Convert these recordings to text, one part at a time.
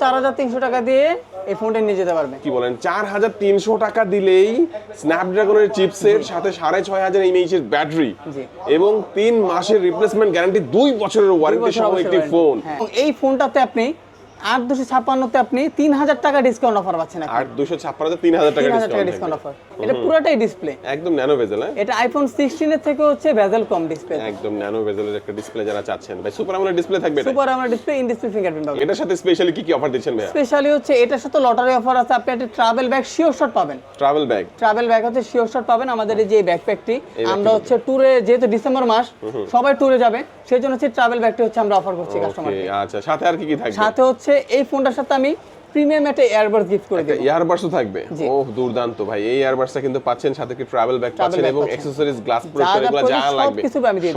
চার হাজার তিনশো টাকা দিয়ে এই ফোনটা নিয়ে যেতে পারবে। কি বলেন চার হাজার তিনশো টাকা দিলেই স্ন্যাপড্রাগনের চিপসের সাথে সাড়ে ছয় হাজার এমএইচ এর ব্যাটারি এবং তিন মাসের রিপ্লেসমেন্ট গ্যারান্টি দুই বছরের ওয়ারেন্টি সহ একটি ফোন হ্যাঁ। এই ফোনটাতে আপনি আট দুশো ছাপ্পান্নতে আপনি তিন হাজার টাকা ডিসকাউন্ট অফার পাচ্ছেন আর দুশো ছাপ্পান্ন তিন হাজার টাকা ডিসকাউন্ট অফার এটা পুরোটাই ডিসপ্লে একদম ন্যানো ভেজেল হ্যাঁ? এটা আইফোন সিক্সটিনের থেকে হচ্ছে ভেজেল কম ডিসপ্লে একদম ন্যানো ভেজেলের একটা ডিসপ্লে যারা চাচ্ছেন। ভাই সুপার ডিসপ্লে থাকবে super display in display fingerprint পাবেন। এটার সাথে স্পেশালি কি কি অফার দিচ্ছেন ভাইয়া? স্পেশালি হচ্ছে এটার সাথে লটারি অফার আছে আপনি একটা ট্রাভেল ব্যাগ শিওর শট পাবেন। ট্রাভেল ব্যাগ ট্রাভেল ব্যাগ হচ্ছে শিওর শট পাবেন আমাদের এই যে ব্যাকপ্যাকটি আমরা হচ্ছে ট্যুরে যেহেতু ডিসেম্বর মাস সবাই ট্যুরে যাবে সেই জন্য হচ্ছে ট্রাভেল ব্যাগটি হচ্ছে আমরা অফার করছি কাস্টমার ওকে আচ্ছা সাথে আর কি কি থাকবে? সাথে হচ্ছে এই ফোনটার সাথে আমি প্রিমিয়াম একটা এয়ারবাডস গিফট করে দেব। ইয়ারবাডসও থাকবে। দুর্দান্ত ভাই। এই ইয়ারবাডসটা কিন্তু পাচ্ছেন সাথে কি ট্রাভেল ব্যাগ পাচ্ছেন এবং অ্যাকসেসরিজ গ্লাস প্রোটেক্টর এগুলো যা লাগবে।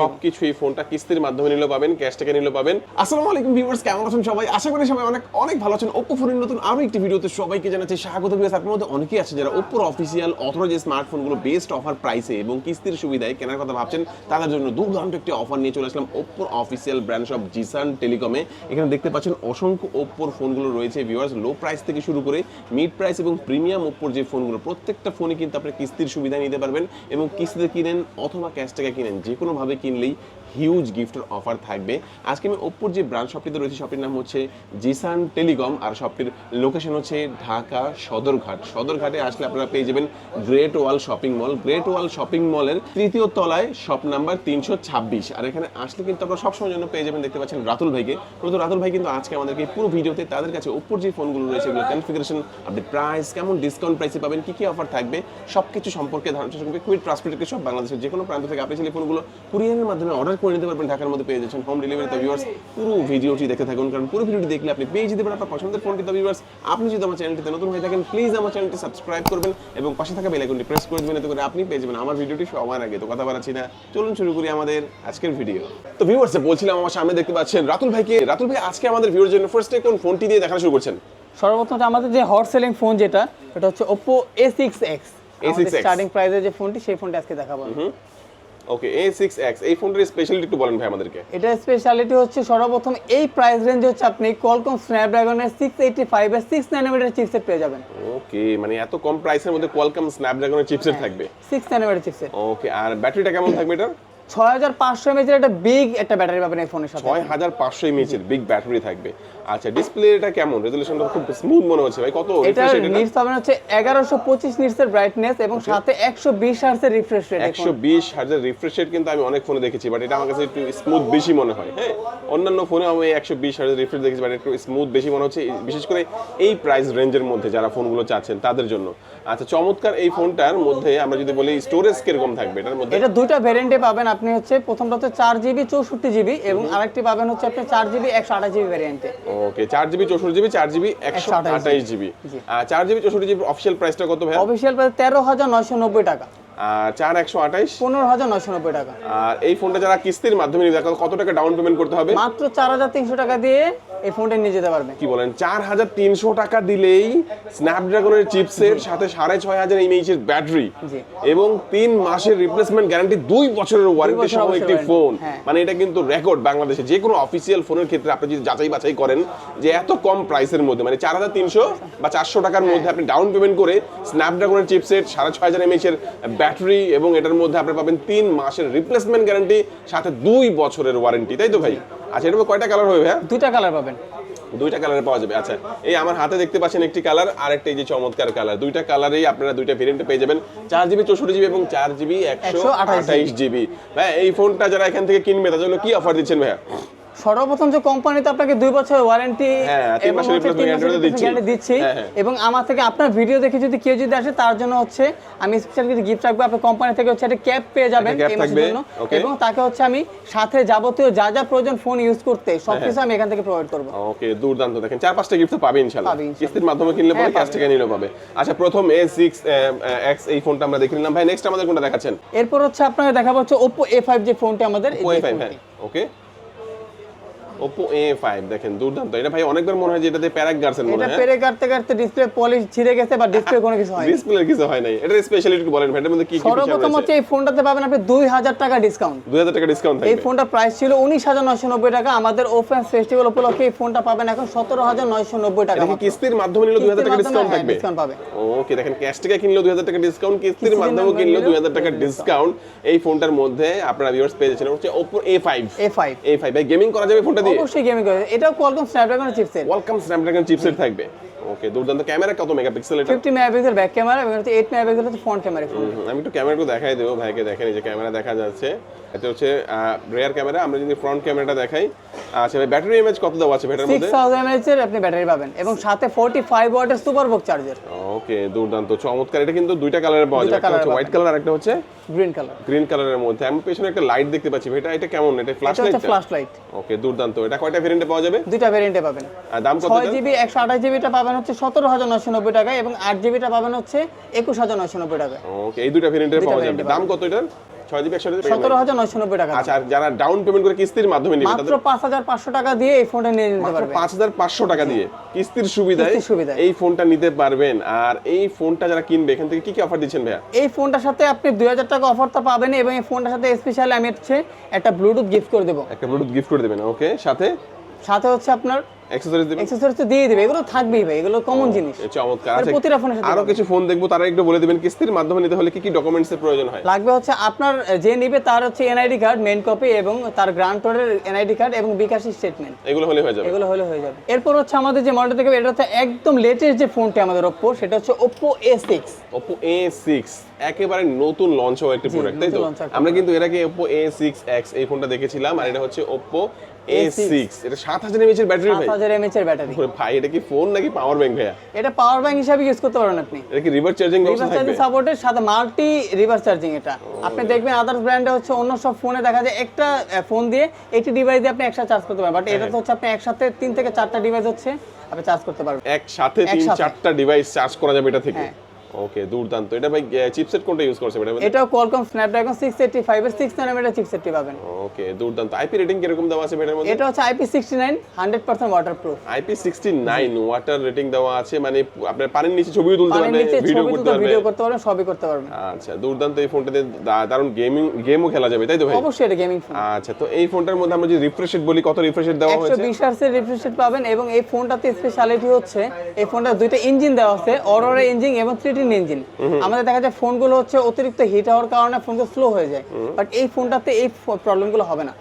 সবকিছু এই ফোনটা কিস্তির মাধ্যমে নিলেও পাবেন ক্যাশ থেকে নিলেও পাবেন। আসসালামু আলাইকুম ভিউয়ার্স কেমন আছেন সবাই? আশা করি সবাই অনেক অনেক ভালো আছেন। Oppo ফোনের নতুন আরও একটি ভিডিওতে সবাইকে জানাচ্ছি স্বাগত ভিউয়ার্স আপনার মধ্যে অনেকেই আছে যারা Oppo অফিসিয়াল অথরাইজ স্মার্টফোনগুলো বেস্ট অফার প্রাইসে এবং কিস্তির সুবিধায় কেনার কথা ভাবছেন তাদের জন্য দুর্দান্ত একটি অফার নিয়ে চলে আসলাম Oppo official brand shop Jisan টেলিকমে এখানে দেখতে পাচ্ছেন অসংখ্য Oppo ফোনগুলো রয়েছে ভিউয়ার্স লো প্রাইস থেকে শুরু করে মিড প্রাইস এবং প্রিমিয়াম ওপর যে ফোনগুলো, প্রত্যেকটা ফোনে কিন্তু আপনি কিস্তির সুবিধা নিতে পারবেন এবং কিস্তিতে কিনেন অথবা ক্যাশ টাকা কিনেন যে কোনোভাবে কিনলেই হিউজ গিফটের অফার থাকবে। আজকে আমি ওপ্পোর যে ব্রাঞ্চ শপটিতে রয়েছে শপটির নাম হচ্ছে জিসান টেলিকম আর শপটির লোকেশন হচ্ছে ঢাকা সদরঘাট। সদরঘাটে আসলে আপনারা পেয়ে যাবেন great wall shopping mall great wall shopping মলের তৃতীয় তলায় শপ নাম্বার তিনশো ছাব্বিশ। আর এখানে আসলে কিন্তু আপনারা সবসময় জন্য পেয়ে যাবেন, দেখতে পাচ্ছেন রাতুল ভাইকে। প্রথম রাতুল ভাই কিন্তু আজকে আমাদেরকে পুরো ভিডিওতে তাদের কাছে ওপ্পোর যে ফোনগুলো রয়েছে এগুলো কনফিগারেশন আপডেট প্রাইস কেমন ডিসকাউন্ট প্রাইসে পাবেন, কি কি অফার থাকবে, সবকিছু সম্পর্কে ধারণা চেষ্টা করবে কুইট ট্রান্সপোর্টের সব বাংলাদেশের যে কোনো প্রান্ত থেকে আপনি চাইলে ফোনগুলো কুরিয়ারের মাধ্যমে অর্ডার করে নিতে পারবেন, ঢাকার মধ্যে পেয়ে যাচ্ছেন হোম ডেলিভারিতে ভিউয়ার্স পুরো ভিডিওটি দেখে থাকুন, কারণ পুরো ভিডিওটি দেখলে আপনি পেয়ে যেতে পারেন, আপনার পছন্দের ফোন কিন্তু ভিউয়ার্স আপনি যদি আমার চ্যানেলটিতে নতুন হয়ে থাকেন প্লিজ আমার চ্যানেলটি সাবস্ক্রাইব করবেন এবং পাশে থাকা বেল আইকনটি প্রেস করে দেবেন, এতে করে আপনি পেয়ে যাবেন আমার ভিডিওটি সবার আগে। তো কথা বাড়াচ্ছি না, চলুন শুরু করি আমাদের আজকের ভিডিও তো ভিউয়ার্স বলছিলাম আমার সামনে দেখতে পাচ্ছেন রাতুল ভাইকে। রাতুল ভাই, আজকে আমাদের ভিউয়ার জন্য ফার্স্ট ফার্স্টে কোন ফোনটি দিয়ে দেখানো শুরু করছেন? সর্বপ্রথম আমাদের যে হট সেলিং ফোন যেটা এটা হচ্ছে Oppo A6X A6X স্টার্টিং প্রাইসের যে ফোনটি সেই ফোনটি আজকে দেখাবো ওকে এ সিক্স এক্স এই ফোনটির স্পেশালিটি একটু বলেন ভাই আমাদেরকে। এটা স্পেশালিটি হচ্ছে সর্বপ্রথম এই প্রাইস রেঞ্জে হচ্ছে আপনি স্ন্যাপড্রাগনের সিক্স এইটি ফাইভ এর সিক্স নাইনোমিটার চিপসেট পেয়ে যাবেন। ওকে মানে এত কম প্রাইসের মধ্যে কোয়ালকাম স্ন্যাপড্রাগনের চিপসেট থাকবে। সিক্স নাইনোমিটার চিপসেট ওকে আর ব্যাটারিটা কেমন থাকবে এটার? ছয় হাজার পাঁচশো এমএচের একটা বিগ একটা ব্যাটারি পাবেন এই ফোনের সাথে। ছয় হাজার পাঁচশো এমএচের বিগ ব্যাটারি থাকবে। আচ্ছা ডিসপ্লে এটা কেমন? রেজলিউশনটা খুব স্মুথ মনে হচ্ছে ভাই। কত এটার নিটস পাবেন হচ্ছে এগারোশো পঁচিশ নিটসের ব্রাইটনেস এবং সাথে একশো বিশ হার্সের রিফ্রেশ রেট একশো বিশ হাজার রিফ্রেশ রেট কিন্তু আমি অনেক ফোনে দেখেছি বাট এটা আমার কাছে একটু স্মুথ বেশি মনে হয় হ্যাঁ? অন্যান্য ফোনে আমি একশো বিশ হাজার রিফ্রেশ দেখেছি বাট একটু স্মুথ বেশি মনে হচ্ছে বিশেষ করে এই প্রাইস রেঞ্জের মধ্যে যারা ফোনগুলো চাচ্ছেন তাদের জন্য। আচ্ছা চমৎকার এই ফোনটার মধ্যে আমরা যদি বলি স্টোরেজ কীরকম থাকবে? এটার মধ্যে এটা দুইটা ভ্যারিয়েন্টে পাবেন আপনি হচ্ছে প্রথমটা হচ্ছে চার জিবি চৌষট্টি জিবি এবং আরেকটি পাবেন হচ্ছে আপনি চার জিবি একশো আঠাশ জিবি ভ্যারিয়েন্টে ওকে চার জিবি চৌষট্টি জিবি চার জিবি একশো 128 আঠাইশ জিবি আর চার জিবি চৌষট্টি জিবি অফিসিয়াল প্রাইসটা কত ভাই অফিসিয়াল প্রাইস তেরো হাজার নয়শো নব্বই টাকা। আর চার একশো আঠাইশ পনেরো হাজার নয়শো নব্বই টাকা। আর এই ফোনটা যারা কিস্তির মাধ্যমে নিবে কত টাকা ডাউন পেমেন্ট করতে হবে? মাত্র চার হাজার তিনশো টাকা দিয়ে এই ফোনটা নিয়ে যেতে পারবে। কি বলেন চার হাজার তিনশো টাকা দিলেই স্ন্যাপড্রাগনের চিপসের সাথে সাড়ে ছয় হাজার এমএইচ এর ব্যাটারি এবং তিন মাসের রিপ্লেসমেন্ট গ্যারান্টি দুই বছরের ওয়ারেন্টি সহ একটি ফোন হ্যাঁ। মানে এটা কিন্তু রেকর্ড বাংলাদেশে। যে কোনো অফিসিয়াল ফোনের ক্ষেত্রে আপনি যদি যাচাই বাছাই করেন যে এত কম প্রাইসের মধ্যে মানে চার হাজার তিনশো বা চারশো টাকার মধ্যে আপনি ডাউন পেমেন্ট করে স্ন্যাপড্রাগনের চিপসেট সাড়ে ছয় হাজার এমএইচ এর ব্যাটারি এবং এটার মধ্যে আপনি পাবেন তিন মাসের রিপ্লেসমেন্ট গ্যারান্টি সাথে দুই বছরের ওয়ারেন্টি তাই তো ভাই? আচ্ছা মধ্যে কয়টা কালার হবে ভাই দুইটা কালার পাবেন। দুইটা কালারে পাওয়া যাবে আচ্ছা। এই আমার হাতে দেখতে পাচ্ছেন একটি কালার আর একটা এই যে চমৎকার কালার দুইটা কালারেই আপনারা দুইটা ভেরিয়েন্টে পেয়ে যাবেন। চার জিবি চৌষট্টি জিবি এবং চার জিবি একশো 128 আঠাইশ জিবি ভাই এই ফোনটা যারা এখান থেকে কিনবে তাদের জন্য কি অফার দিচ্ছেন ভাইয়া? সর্বপ্রথম যে কোম্পানিতে আপনাকে দুই বছর ওয়ারেন্টি হ্যাঁ, দিচ্ছি। হ্যাঁ, হ্যাঁ। এবং আমার থেকে আপনার ভিডিও দেখে যদি কেউ যদি আসে তার জন্য হচ্ছে আমি স্পেশাল কিছু গিফট রাখব। আপনার কোম্পানি থেকে হচ্ছে একটা ক্যাপ পেয়ে যাবেন জন্য। এবং তাকে হচ্ছে আমি সাথে যাবতীয় যা যা প্রয়োজন ফোন ইউজ করতে সবকিছু আমি এখান থেকে প্রোভাইড করব। ওকে দুর্দান্ত। দেখেন চার পাঁচটা গিফট তো পাবে ইনশাল্লাহ কিস্তির মাধ্যমে কিনলে পরে ক্যাশ। টাকা নিলেও পাবে। আচ্ছা প্রথম এ সিক্স এক্স এই ফোনটা আমরা দেখে নিলাম। ভাই নেক্সট আমাদের কোনটা দেখাচ্ছেন? এরপর হচ্ছে আপনাকে দেখাবো হচ্ছে ওপো এ ফাইভ যে ফোনটা আমাদের। এই ও যে ফাইভ ফোনটি। হ্যাঁ ওকে Oppo A5 দেখেন দুর্দান্ত। এটা ভাই অনেকবার মনে হয় যে এটাতে প্যারাক গার্সেন মনে হয় এটা হয় পেরে কাটতে কাটতে ডিসপ্লে পলিশ ছিঁড়ে গেছে বা ডিসপ্লে কোনো কিছু হয়নি। ডিসপ্লে কিছু হয় নাই এটা স্পেশালিটি বলেন ভাই এটার মধ্যে কি কি ফিচার সর্বপ্রথম হচ্ছে এই ফোনটাতে পাবেন আপনি দুই হাজার টাকা ডিসকাউন্ট 2000 টাকা ডিসকাউন্ট এই ফোনটার প্রাইস ছিল উনিশ হাজার নয়শো নব্বই টাকা। আমাদের ওপেন ফেস্টিভ্যাল উপলক্ষে এই ফোনটা পাবেন এখন সতেরো হাজার নয়শো নব্বই টাকা এটা কিস্তির মাধ্যমে নিলে 2000 টাকা ডিসকাউন্ট থাকবে? ডিসকাউন্ট পাবে। ওকে দেখেন ক্যাশ টাকা কিনলেও 2000 টাকা ডিসকাউন্ট কিস্তির মাধ্যমে কিনলেও 2000 টাকা ডিসকাউন্ট এই ফোনটার মধ্যে আপনারা ভিউয়ার্স পেয়ে যাচ্ছেন হচ্ছে Oppo A5 এ ফাইভ A5 ভাই গেমিং করা যাবে ফোনটা দিয়ে? অবশ্যই গেমিং করে। এটাও কোয়ালকম স্ন্যাপড্রাগনের চিপসেট ওয়েলকাম স্ন্যাপড্রাগন চিপসেট থাকবে। ওকে দুর্দান্ত ক্যামেরা কত মেগাপিক্সেল এটা? ফিফটি মেগাপিক্সেল ব্যাক ক্যামেরা এবং হচ্ছে মেগাপিক্সেল হচ্ছে ফ্রন্ট ক্যামেরা আমি একটু ক্যামেরা দেখাই দেবো ভাইকে দেখেন এই যে ক্যামেরা দেখা যাচ্ছে। এটা হচ্ছে রেয়ার ক্যামেরা আমরা যদি ফ্রন্ট ক্যামেরাটা দেখাই আচ্ছা ভাই ব্যাটারি ইমেজ কত দেওয়া আছে সিক্স মধ্যে? থাউজেন্ড এমএএইচ এর আপনি ব্যাটারি পাবেন এবং সাথে ফোর্টি ফাইভ ওয়াটের সুপার বুক চার্জার ওকে দুর্দান্ত চমৎকার। এটা কিন্তু দুইটা কালারে পাওয়া যাবে। একটা হচ্ছে হোয়াইট কালার আর একটা হচ্ছে গ্রিন কালার গ্রিন কালারের মধ্যে। আমি পেছনে একটা লাইট দেখতে পাচ্ছি এটা এটা কেমন? এটা ফ্ল্যাশ লাইট এটা ফ্ল্যাশ লাইট ওকে দুর্দান্ত। এটা কয়টা ভেরিয়েন্টে পাওয়া যাবে? দুইটা ভেরিয়েন্টে পাবেন। আর দাম কত ছয় এটা? জিবি একশো আঠাশ জিবিটা পাবেন হচ্ছে সতেরো হাজার নয়শো নব্বই টাকায় এবং আট জিবিটা পাবেন হচ্ছে একুশ হাজার নয়শো নব্বই টাকায়। ওকে এই দুইটা ভেরিয়েন্টে পাওয়া যাবে। দাম কত এটার? ছয় জিবি একশো সতেরো হাজার নয়শো নব্বই টাকা আচ্ছা আর যারা ডাউন পেমেন্ট করে কিস্তির মাধ্যমে নিবে মাত্র পাঁচ হাজার পাঁচশো টাকা দিয়ে এই ফোনটা নিয়ে নিতে পারবে। পাঁচ হাজার পাঁচশো টাকা দিয়ে কিস্তির সুবিধায় সুবিধায়। এই ফোনটা নিতে পারবেন। আর এই ফোনটা যারা কিনবে এখান থেকে কি কি অফার দিচ্ছেন ভাইয়া? এই ফোনটার সাথে আপনি দুই হাজার টাকা অফারটা পাবেন এবং এই ফোনটার সাথে স্পেশালি আমি হচ্ছে একটা ব্লুটুথ গিফট করে দেবো। একটা ব্লুটুথ গিফট করে দেবেন ওকে সাথে? সাথে হচ্ছে আপনার অ্যাক্সেসরিজ দেবেন এক্সেসরিজ তো দিয়ে দিবে এগুলো থাকবেই ভাই এগুলো কমন জিনিস। চমৎকার। এটা আচ্ছা প্রতিটা ফোনের সাথে আরও কিছু ফোন দেখব তারা একটু বলে দিবেন কিস্তির মাধ্যমে নিতে হলে কি কি ডকুমেন্টস এর প্রয়োজন হয়? লাগবে হচ্ছে আপনার যে নিবে তার হচ্ছে এনআইডি কার্ড মেইন কপি এবং তার গ্রান্টরের এনআইডি কার্ড এবং বিকাশি স্টেটমেন্ট এগুলো হলে হয়ে যাবে। এগুলো হলে হয়ে যাবে। এরপর হচ্ছে আমাদের যে মডেলটা দেখবে এটা হচ্ছে একদম লেটেস্ট যে ফোনটি আমাদের সেটা হচ্ছে ওপ্পো এ সিক্স Oppo A6 একেবারে নতুন লঞ্চ হওয়া একটা প্রোডাক্ট তাই তো? আমরা কিন্তু এর আগে Oppo A6X এই ফোনটা দেখেছিলাম আর এটা হচ্ছে Oppo A6 এটা 7000 mAh এর ব্যাটারি ভাই। হাজার এমএচ এর ব্যাটারি ভাই এটা কি ফোন নাকি পাওয়ার ব্যাংক ভাইয়া? এটা পাওয়ার ব্যাংক হিসাবে ইউজ করতে পারেন আপনি। এটা কি রিভার্স চার্জিং ব্যবস্থা চার্জিং থাকবে সাপোর্টের সাথে মাল্টি রিভার্স চার্জিং এটা। আপনি দেখবেন আদার্স ব্র্যান্ডে হচ্ছে অন্য সব ফোনে দেখা যায় একটা ফোন দিয়ে এইটি ডিভাইস দিয়ে আপনি একসাথে চার্জ করতে পারবেন। বাট এটা তো হচ্ছে আপনি একসাথে তিন থেকে চারটা ডিভাইস হচ্ছে আপনি চার্জ করতে পারবেন। একসাথে তিন চারটা ডিভাইস চার্জ করা যাবে এটা থেকে। হ্যাঁ। ওকে দুর্দান্ত। এটা ভাই চিপসেট কোনটা ইউজ করছে এটা এটাও কোয়ালকম স্ন্যাপড্রাগন সিক্স এইটটি ফাইভের সিক্স নানোমিটার চিপসেটটি পাবেন। ওকে দুর্দান্ত। আইপি রেটিং কীরকম দেওয়া আছে এটার মধ্যে? এটা হচ্ছে IP sixty nine hundred percent water rating দেওয়া আছে মানে আপনার পানির নিচে ছবিও তুলতে পানির পারবে নিচে ভিডিও করতে তুলতে পারবে। ভিডিও করতে পারবেন সবই করতে পারবেন। আচ্ছা দুর্দান্ত এই ফোনটাতে দারুণ গেমিং গেমও খেলা যাবে তাই তো ভাই? অবশ্যই এটা গেমিং ফোন আচ্ছা তো এই ফোনটার মধ্যে আমরা যদি রিফ্রেশ বলি কত রিফ্রেশ দেওয়া একশো হয়েছে বিশ হার্সের রিফ্রেশ রেট পাবেন এবং এই ফোনটাতে স্পেশালিটি হচ্ছে এই ফোনটা দুইটা ইঞ্জিন দেওয়া আছে অরোরা ইঞ্জিন এবং থ্রিটিন ইঞ্জিন আমাদের দেখা যায় ফোনগুলো হচ্ছে অতিরিক্ত হিট হওয়ার কারণে ফোনগুলো স্লো হয়ে যায়। বাট এই ফোনটাতে এই প্রবলেমগুলো হবে না।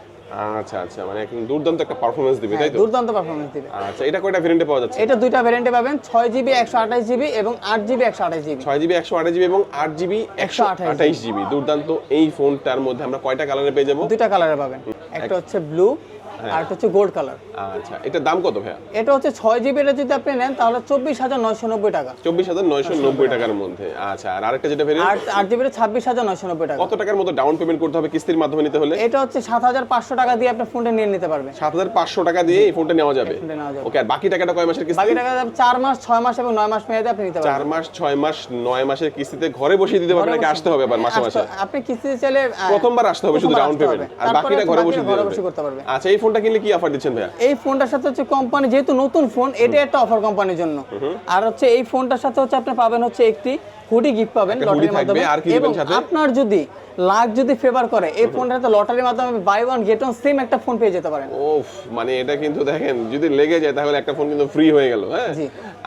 আচ্ছা আচ্ছা মানে একদম দুর্দান্ত একটা পারফরমেন্স দিবে তাই তো? দুর্দান্ত পারফরমেন্স দিবে। আচ্ছা এটা কয়টা ভেরিয়েন্টে পাওয়া যাচ্ছে? এটা দুইটা ভ্যারিয়েন্টে পাবেন ছয় জিবি একশো আঠাশ জিবি এবং আট জিবি একশো আঠাশ জিবি ছয় জিবি একশো আঠাশ জিবি এবং আট জিবি একশো 128 আঠাইশ জিবি দুর্দান্ত এই ফোনটার মধ্যে আমরা কয়টা কালারে পেয়ে যাব? দুইটা কালারে পাবেন। একটা হচ্ছে ব্লু আর একটা হচ্ছে গোল্ড কালার আচ্ছা এটার দাম কত ভাইয়া? এটা হচ্ছে ছয় জিবি এটা যদি আপনি নেন তাহলে চব্বিশ হাজার নয়শো নব্বই টাকা। চব্বিশ হাজার নয়শো নব্বই টাকার মধ্যে। আচ্ছা আর আরেকটা যেটা ভেরিয়েন্ট আর আট জিবিটা ছাব্বিশ হাজার নয়শো নব্বই টাকা। কত টাকার মতো ডাউন পেমেন্ট করতে হবে কিস্তির মাধ্যমে নিতে হলে? এটা হচ্ছে সাত হাজার পাঁচশো টাকা দিয়ে আপনি ফোনটা নিয়ে নিতে পারবেন। সাত হাজার পাঁচশো টাকা দিয়ে এই ফোনটা নেওয়া যাবে? ওকে আর বাকি টাকাটা কয় মাসের কিস্তি? বাকি টাকা চার মাস ছয় মাস এবং নয় মাস মেয়াদে আপনি নিতে পারবেন। চার মাস ছয় মাস নয় মাসের কিস্তিতে ঘরে বসিয়ে দিতে পারবেন নাকি আসতে হবে আবার মাসে মাসে? আপনি কিস্তিতে চাইলে প্রথমবার আসতে হবে শুধু ডাউন পেমেন্ট আর বাকিটা ঘরে বসে দিতে ঘরে হবে। বসে করতে পারবে। আচ্ছা এই ফোনটা কিনলে কি অফার দিচ্ছেন ভাইয়া? এই ফোনটার সাথে হচ্ছে কোম্পানি যেহেতু নতুন ফোন এটা একটা অফার কোম্পানির জন্য। আর হচ্ছে এই ফোনটার সাথে হচ্ছে আপনি পাবেন হচ্ছে একটি হুডি গিফট পাবেন লটারির মাধ্যমে। আর কি দিবেন এবং সাথে? আপনার যদি লাখ যদি ফেভার করে এই ফোনটার সাথে লটারির মাধ্যমে buy one get one same একটা ফোন পেয়ে যেতে পারেন। ওফ মানে এটা কিন্তু দেখেন যদি লেগে যায় তাহলে একটা ফোন কিন্তু ফ্রি হয়ে গেল হ্যাঁ।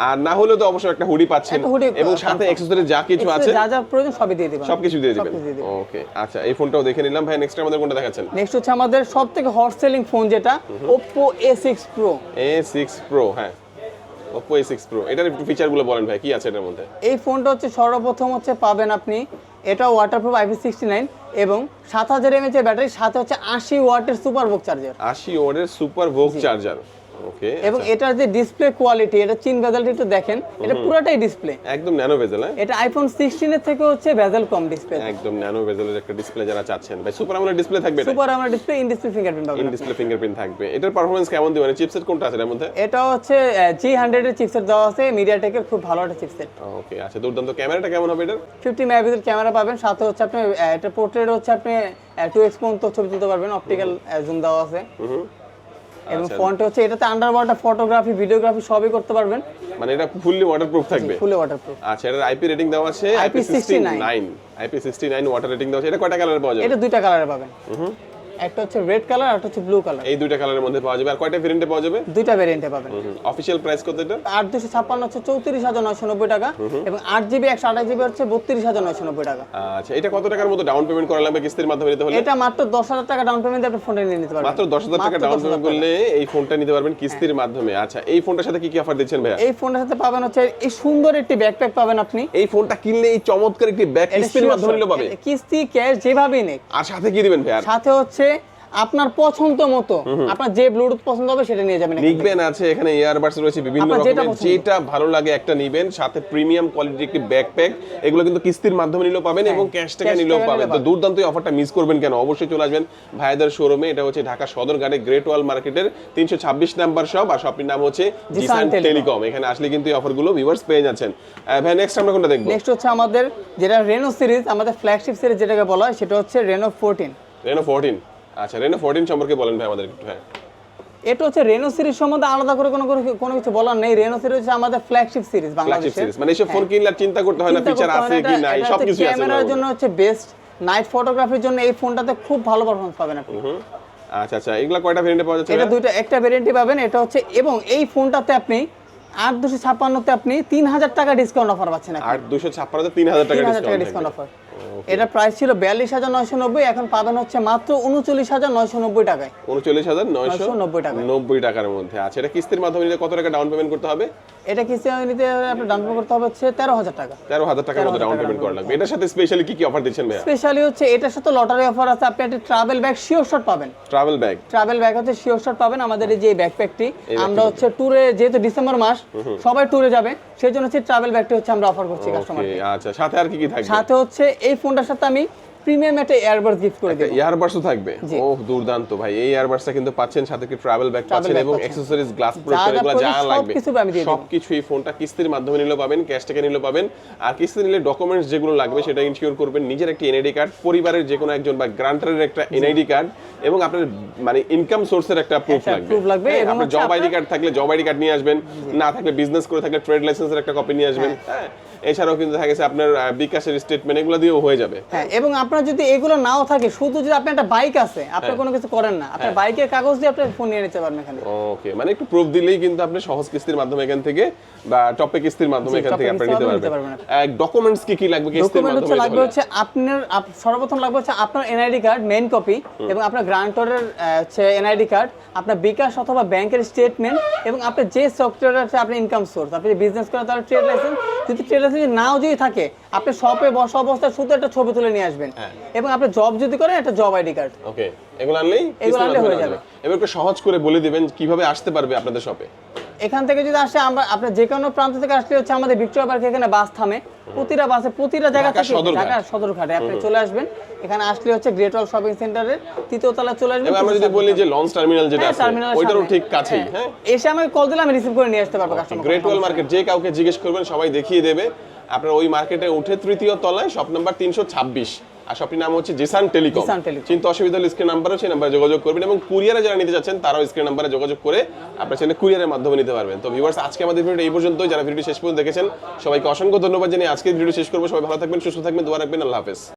আর না হলে তো অবশ্যই একটা হুডি পাচ্ছেন। এবং। সাথে অ্যাক্সেসরি যা কিছু আছে যা যা প্রয়োজন সবই দিয়ে দিবেন। সবকিছু দিয়ে দিবেন। ওকে আচ্ছা এই ফোনটাও দেখে নিলাম। ভাই নেক্সট আমাদের কোনটা দেখাচ্ছেন? নেক্সট হচ্ছে আমাদের সব থেকে হট সেলিং ফোন যেটা Oppo A6 Pro A6 Pro হ্যাঁ। Oppo A6 Pro এটার একটু ফিচারগুলো বলেন ভাই কি আছে এটার মধ্যে? এই ফোনটা হচ্ছে সর্বপ্রথম হচ্ছে পাবেন আপনি এটা ওয়াটারপ্রুফ আইপি সিক্সটি নাইন এবং সাত হাজার এমএচ এর ব্যাটারি সাথে হচ্ছে আশি ওয়াটের সুপার বুক চার্জার আশি ওয়াটের সুপার ভোগ চার্জার ওকে এবং এটার যে ডিসপ্লে কোয়ালিটি এটা চিন ভেজালটি একটু দেখেন এটা পুরোটাই ডিসপ্লে একদম ন্যানো ভেজেল এটা আইফোন সিক্সটিনের থেকে হচ্ছে ভেজাল কম ডিসপ্লে একদম ন্যানো ভেজেলের একটা ডিসপ্লে যারা চাচ্ছেন। ভাই সুপার আমোলেড ডিসপ্লে থাকবে এটা? সুপার আমরা ডিসপ্লে ইন ডিসপ্লে ফিঙ্গারপ্রিন্ট পাবেন ইন ডিসপ্লে ফিঙ্গারপ্রিন্ট থাকবে। এটার পারফরম্যান্স কেমন দিবে মানে চিপসেট কোনটা আছে এর মধ্যে? এটা হচ্ছে জি হান্ড্রেড এর চিপসেট দেওয়া আছে মিডিয়াটেকের খুব ভালো একটা চিপসেট ওকে আচ্ছা দুর্দান্ত। ক্যামেরাটা কেমন হবে এটার? ফিফটি মেগাপিক্সেল ক্যামেরা পাবেন সাথে হচ্ছে আপনি এটা পোর্ট্রেট হচ্ছে আপনি টু এক্স পর্যন্ত ছবি তুলতে পারবেন অপটিক্যাল জুম দেওয়া আছে। এবং ফন্ট ফ্রন্টে হচ্ছে এটাতে আন্ডার ওয়াটার ফটোগ্রাফি ভিডিওগ্রাফি সবই করতে পারবেন। মানে এটা ফুললি ওয়াটারপ্রুফ থাকবে? ফুললি ওয়াটারপ্রুফ আচ্ছা এটার আইপি রেটিং দেওয়া আছে? IP 69 IP sixty nine water rating দেওয়া আছে। এটা কয়টা কালারে পাওয়া যাবে? এটা দুইটা কালারে পাবেন। একটা হচ্ছে রেড কালার আর একটা হচ্ছে ব্লু কালার এই দুইটা কালারের মধ্যে পাওয়া যাবে। আর কয়টা ভেরিয়েন্টে পাওয়া যাবে? দুইটা ভ্যারিয়েন্টে পাবেন। অফিসিয়াল প্রাইস কত এটা? আট দুশো ছাপ্পান্ন হচ্ছে চৌত্রিশ হাজার নয়শো নব্বই টাকা এবং আট জিবি একশো আঠাশ জিবি হচ্ছে বত্রিশ হাজার নয়শো নব্বই টাকা। আচ্ছা এটা কত টাকার মতো ডাউন পেমেন্ট করা লাগবে কিস্তির মাধ্যমে নিতে হলে? এটা মাত্র দশ হাজার টাকা ডাউন পেমেন্ট আপনি ফোনটা নিয়ে নিতে পারবেন। মাত্র দশ হাজার টাকা ডাউন পেমেন্ট করলে এই ফোনটা নিতে পারবেন কিস্তির মাধ্যমে। আচ্ছা এই ফোনটার সাথে কি কি অফার দিচ্ছেন ভাইয়া? এই ফোনটার সাথে পাবেন হচ্ছে এই সুন্দর একটি ব্যাকপ্যাক পাবেন আপনি। এই ফোনটা কিনলে এই চমৎকার একটি ব্যাগ এটা কিস্তির মাধ্যমে। নিলে পাবে। কিস্তি ক্যাশ যেভাবেই নেই আর সাথে কি দিবেন ভাইয়া? সাথে হচ্ছে আপনার পছন্দ মতো আপনার যে ব্লুটুথ পছন্দ হবে সেটা নিয়ে যাবেন। নিকবেন আছে এখানে ইয়ারবাডস রয়েছে বিভিন্ন রকমের। যেটা ভালো লাগে একটা নিবেন সাথে প্রিমিয়াম কোয়ালিটির একটি ব্যাকপ্যাক এগুলো কিন্তু কিস্তির মাধ্যমে নিলেও পাবেন এবং ক্যাশ টাকা নিলেও পাবেন। তো। দুর্দান্ত এই অফারটা মিস করবেন কেন? অবশ্যই চলে আসবেন ভাইদের শোরুমে এটা হচ্ছে ঢাকা সদর সদরঘাটে গ্রেট ওয়াল মার্কেটের তিনশো ছাব্বিশ নাম্বার শপ আর শপটির নাম হচ্ছে জিসান টেলিকম এখানে আসলে কিন্তু এই অফারগুলো ভিউয়ার্স পেয়ে যাচ্ছেন। ভাই নেক্সট আমরা কোনটা দেখব? নেক্সট হচ্ছে আমাদের যেটা রেনো সিরিজ আমাদের ফ্ল্যাগশিপ সিরিজ যেটাকে বলা হয় সেটা হচ্ছে রেনো ফোরটিন রেনো ফোরটিন আচ্ছা রেনো ফোরটিন সম্পর্কে বলেন ভাই আমাদের একটু হ্যাঁ। এটা হচ্ছে রেনো সিরিজ সম্বন্ধে আলাদা করে কোনো কোনো- কিছু বলার নেই। রেনো সিরিজ হচ্ছে আমাদের ফ্ল্যাগশিপ সিরিজ বাংলাদেশের। সিরিজ মানে এইসব ফোন কিনলে আর চিন্তা করতে হয় না ফিচার আছে কি নাই সবকিছু আছে ক্যামেরার জন্য হচ্ছে বেস্ট নাইট ফটোগ্রাফির জন্য এই ফোনটাতে খুব ভালো পারফরমেন্স পাবেন আপনি। আচ্ছা আচ্ছা এগুলা কয়টা ভেরিয়েন্টে পাওয়া যাচ্ছে এটা? দুইটা একটা ভ্যারিয়েন্টই পাবেন এটা হচ্ছে এবং এই ফোনটাতে আপনি আট দুশো ছাপ্পান্নতে আপনি তিন হাজার টাকা ডিসকাউন্ট অফার পাচ্ছেন। আর দুশো ছাপ্পান্নতে তিন হাজার টাকা ডিসকাউন্ট অফার এটা প্রাইস ছিল বিয়াল্লিশ হাজার নয়শো নব্বই এখন পাবেন হচ্ছে মাত্র উনচল্লিশ হাজার নয়শো নব্বই টাকায়। উনচল্লিশ হাজার নয়শো নব্বই টাকা। নব্বই টাকার মধ্যে। আচ্ছা এটা কিস্তির মাধ্যমে নিলে কত টাকা ডাউন পেমেন্ট করতে হবে? এটা কিস্তি নিতে আপনার ডাউন পেমেন্ট করতে হবে হচ্ছে তেরো হাজার টাকা। তেরো হাজার টাকার মতো ডাউন পেমেন্ট করা লাগবে। এটার সাথে স্পেশালি কি কি অফার দিচ্ছেন ভাইয়া? স্পেশালি হচ্ছে এটার সাথে লটারি অফার আছে আপনি একটা ট্রাভেল ব্যাগ শিওর শট পাবেন। ট্রাভেল ব্যাগ ট্রাভেল ব্যাগ হচ্ছে শিওর শট পাবেন আমাদের এই যে ব্যাকপ্যাকটি আমরা হচ্ছে ট্যুরে যেহেতু ডিসেম্বর মাস সবাই ট্যুরে যাবে সেই জন্য হচ্ছে ট্রাভেল ব্যাগটি হচ্ছে আমরা অফার করছি কাস্টমার আচ্ছা সাথে আর কি কি থাকবে? সাথে হচ্ছে এই ফোনটার সাথে আমি প্রিমিয়াম একটা এয়ারবাডস গিফট করে দেব। ইয়ারবাডসও থাকবে। ও দুর্দান্ত ভাই। এই ইয়ারবাডসটা কিন্তু পাচ্ছেন সাথে কি ট্রাভেল ব্যাগ পাচ্ছেন এবং অ্যাকসেসরিজ গ্লাস প্রোটেক্টর এগুলো যা লাগবে। সবকিছু এই ফোনটা কিস্তির মাধ্যমে নিলেও পাবেন ক্যাশ টাকা নিলেও পাবেন। আর কিস্তি নিলে ডকুমেন্টস যেগুলো লাগবে সেটা ইনশিওর করবেন। নিজের একটা এনআইডি কার্ড পরিবারের যে কোনো একজন বা গ্রান্টারের একটা এনআইডি কার্ড এবং আপনার মানে ইনকাম সোর্সের একটা প্রুফ একটা লাগবে। proof লাগবে হ্যাঁ, এবং আপনার জব আইডি কার্ড থাকলে জব আইডি কার্ড নিয়ে আসবেন। না থাকলে বিজনেস করে থাকলে ট্রেড লাইসেন্সের একটা কপি নিয়ে আসবেন। হ্যাঁ। এছাড়াও কিন্তু থাকে আপনার বিকাশের স্টেটমেন্ট এগুলো দিয়েও হয়ে যাবে। হ্যাঁ এবং আপনার যদি এগুলো নাও থাকে শুধু যদি আপনার একটা বাইক আছে আপনি হ্যাঁ। কোনো কিছু করেন না। আপনার বাইকের কাগজ দিয়ে আপনি ফোন নিয়ে নিতে পারবেন এখানে। ওকে মানে একটু প্রুফ দিলেই কিন্তু আপনি সহজ কিস্তির মাধ্যমে এখান থেকে বা টপে কিস্তির মাধ্যমে এখান থেকে আপনি নিতে পারবেন। পারবেন ডকুমেন্টস কি কি লাগবে কিস্তির মাধ্যমে লাগবে হচ্ছে আপনার আপ- সর্বপ্রথম লাগবে হচ্ছে আপনার এনআইডি কার্ড মেইন কপি এবং আপনার গ্রান্টরের হচ্ছে এনআইডি কার্ড আপনার বিকাশ অথবা ব্যাংকের স্টেটমেন্ট এবং আপনার যে সফটওয়্যার আছে আপনার ইনকাম সোর্স আপনি বিজনেস করেন তাহলে ট্রেড লাইসেন্স যদি ট্রেড লাইসেন্স নাও যদি থাকে আপনি শপে বসা অবস্থায় শুধু একটা ছবি তুলে নিয়ে আসবেন হ্যাঁ। এবং আপনি জব যদি করেন একটা জব আইডি কার্ড ওকে এগুলো আনলেই এগুলো আনলে হয়ে যাবে। যাবে। এবার একটু সহজ করে বলে দিবেন কীভাবে আসতে পারবে আপনাদের শপে এখান থেকে যদি আসে আমরা আপনার যে কোনো প্রান্ত থেকে আসলে হচ্ছে আমাদের ভিক্টোরিয়া পার্কে এখানে বাস থামে। প্রতিটা বাসে প্রতিটা জায়গা থেকে। ঢাকা সদরঘাটে আপনি চলে আসবেন। এখানে আসলে হচ্ছে গ্রেট ওয়াল শপিং সেন্টারের তৃতীয় তলা চলে আসবেন আমরা যদি বলি যে লঞ্চ টার্মিনাল যেটা হ্যাঁ, আছে ওইটারও ঠিক কাছেই হ্যাঁ। এসে আমাকে কল দিলে আমি রিসিভ করে নিয়ে আসতে পারব কাস্টমার গ্রেট ওয়াল মার্কেট যে কাউকে জিজ্ঞেস করবেন সবাই দেখিয়ে দেবে। আপনার ওই মার্কেটে উঠে তৃতীয় তলায় শপ নাম্বার তিনশো ছাব্বিশ। আর শপটির নাম হচ্ছে জিসান টেলিকম। চিন্তা অসুবিধা হলে স্ক্রিন নাম্বার সেই নাম্বারে যোগাযোগ করবেন এবং কুরিয়ারে যারা নিতে চাচ্ছেন তারাও স্ক্রিন নাম্বারে যোগাযোগ করে আপনার সেখানে কুরিয়ারের মাধ্যমে নিতে পারবেন। তো ভিউয়ার্স আজকে আমাদের ভিডিওটা এই পর্যন্ত যারা ভিডিও শেষ পর্যন্ত দেখেছেন সবাইকে অসংখ্য ধন্যবাদ জানিয়ে আজকে ভিডিও শেষ করব। সবাই ভালো থাকবেন সুস্থ থাকবেন দোয়া রাখবেন। আল্লাহ হাফেজ।